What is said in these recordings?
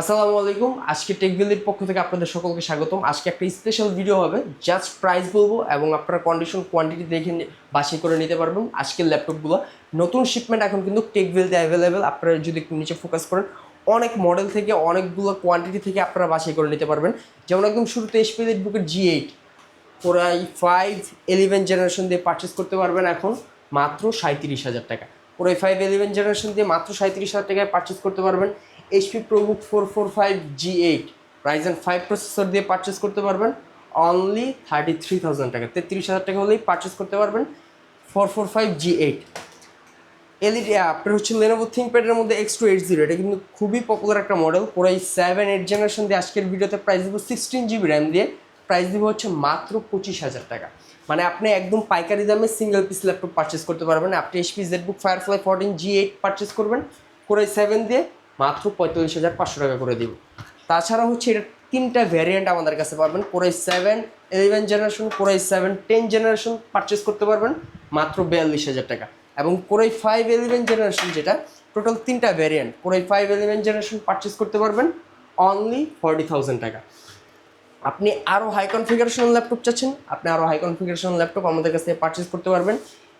আসসালামু আলাইকুম। আজকে টেকবিলির পক্ষ থেকে আপনাদের সকলকে স্বাগতম। আজকে একটা স্পেশাল ভিডিও হবে। জাস্ট প্রাইস বলব এবং আপনারা কন্ডিশন কোয়ান্টিটি দেখে বাছাই করে নিতে পারবেন। আজকের ল্যাপটপগুলো নতুন শিপমেন্ট এখন কিন্তু টেকবিলতে অ্যাভেলেবেল আপনারা যদি একটু নিচে ফোকাস করেন, অনেক মডেল থেকে, অনেকগুলো কোয়ান্টিটি থেকে আপনারা বাছাই করে নিতে পারবেন। যেমন একদম শুরুতে এসপি বুকের G eight core i five eleven generation দিয়ে পারচেস করতে পারবেন এখন। মাত্র সাঁত্রিশ হাজার টাকা। পুরাই ফাইভ ইলেভেন জেনারেশন দিয়ে মাত্র সাঁত্রিশ হাজার টাকায় পারচেস করতে পারবেন। HP ProBook four four five G eight Ryzen five processor দিয়ে পারচেস করতে পারবেন। অনলি থার্টি থ্রি থাউজেন্ড টাকা, তেত্রিশ হাজার টাকা হলেই পারচেস করতে পারবেন four four five G eight LED আপনার হচ্ছে লেনোভো থিঙ্কপ্যাডের মধ্যে এক্স টু এইট জিরো এটা কিন্তু খুবই পপুলার একটা মডেল পুরাই সেভেন এইট জেনারেশন দিয়ে আজকের ভিডিওতে প্রাইস দিব সিক্সটিন জিবি র্যাম দিয়ে প্রাইস দিব হচ্ছে মাত্র পঁচিশ হাজার টাকা। মানে আপনি একদম পাইকারি দামে সিঙ্গেল পিস ল্যাপটপ পারচেস করতে পারবেন, আপনি HP ZBook Firefly fourteen G eight purchase করবেন কোরাই সেভেন দিয়ে মাত্র পঁয়তাল্লিশ হাজার পাঁচশো টাকা করে দিব। তাছাড়া হচ্ছে এটা তিনটা ভ্যারিয়েন্ট আমাদের কাছে পাবেন। Core i seven eleven generation core i seven ten generation purchase করতে পারবেন, মাত্র বিয়াল্লিশ হাজার টাকা। এবং core i five eleven generation যেটা টোটাল তিনটা variant core i five eleven generation purchase করতে পারবেন অনলি ফর্টি থাউজেন্ড টাকা। আপনি আরও হাই কনফিগারেশন ল্যাপটপ চাচ্ছেন, আপনি আরও হাই কনফিগারেশন ল্যাপটপ আমাদের কাছ থেকে পারচেস করতে পারবেন।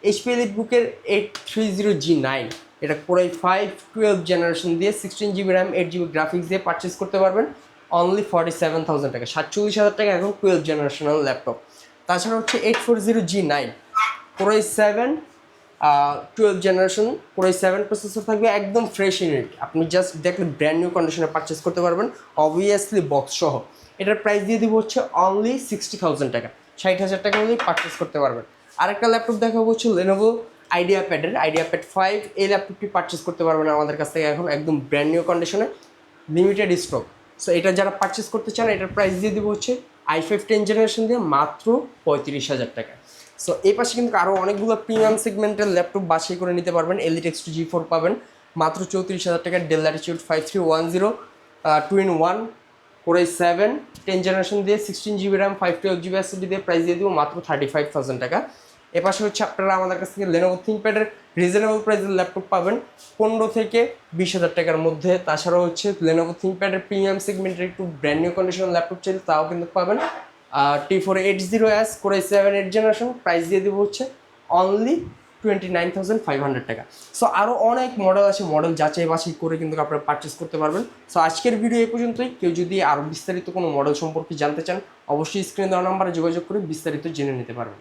এইচপি এলিট বুকের eight three zero G nine এটা core i five twelve generation দিয়ে sixteen GB RAM eight GB graphics দিয়ে পারচেস করতে পারবেন। অনলি ফর্টি সেভেন থাউজেন্ড টাকা। সাতচল্লিশ হাজার টাকা এখন টুয়েলভ জেনারেশনাল ল্যাপটপ তাছাড়া হচ্ছে eight four zero G nine core i seven twelve generation core i seven processor থাকবে একদম ফ্রেশ ইউনিট আপনি জাস্ট দেখলে ব্র্যান্ড নিউ কন্ডিশনে পারচেস করতে পারবেন অবভিয়াসলি বক্স সহ। এটার প্রাইস দিয়ে দিব হচ্ছে অনলি সিক্সটি থাউজেন্ড টাকা। ষাট হাজার টাকা হলেই পারচেস করতে পারবেন। আরেকটা ল্যাপটপ দেখাবো হচ্ছে লেনোভো আইডিয়া প্যাডের আইডিয়া প্যাড ফাইভ এই ল্যাপটপটি পারচেস করতে পারবেন আমাদের কাছ থেকে এখন, একদম ব্র্যান্ড নিউ কন্ডিশনে লিমিটেড স্টক সো এটা যারা পারচেস করতে চান, এটার প্রাইস দিয়ে দেবো হচ্ছে আই ফাইভ টেন জেনারেশন দিয়ে মাত্র পঁয়ত্রিশ হাজার টাকা। সো এই পাশে কিন্তু আরও অনেকগুলো প্রিমিয়াম সেগমেন্টের ল্যাপটপ বাছাই করে নিতে পারবেন। Elite X two G four পাবেন, মাত্র চৌত্রিশ হাজার টাকা Dell Latitude five three one zero two in one core i seven ten generation দিয়ে sixteen GB RAM five twelve GB SSD দিয়ে প্রাইস দিয়ে দিব মাত্র থার্টি ফাইভ থাউজেন্ড টাকা এপাশে হচ্ছে আপনারা আমাদের কাছ থেকে লেনোভো থিঙ্কপ্যাডের রিজনেবল প্রাইসের ল্যাপটপ পাবেন পনেরো থেকে বিশ হাজার টাকার মধ্যে। তাছাড়াও হচ্ছে লেনোভো থিঙ্কপ্যাডের প্রিমিয়াম সেগমেন্টের একটু ব্র্যান্ড নিউ কন্ডিশন ল্যাপটপ চাইলে তাও কিন্তু পাবেন। T four eight zero S core i seven eight generation price দিয়ে দেবো হচ্ছে only twenty nine thousand five hundred টাকা। সো আরও অনেক মডেল আছে মডেল যাচাই বাছাই করে কিন্তু আপনারা পারচেস করতে পারবেন। সো আজকের ভিডিও এ পর্যন্তই। কেউ যদি আরও বিস্তারিত কোনো মডেল সম্পর্কে জানতে চান, অবশ্যই স্ক্রিন দেওয়া নাম্বারে যোগাযোগ করে বিস্তারিত জেনে নিতে পারবেন।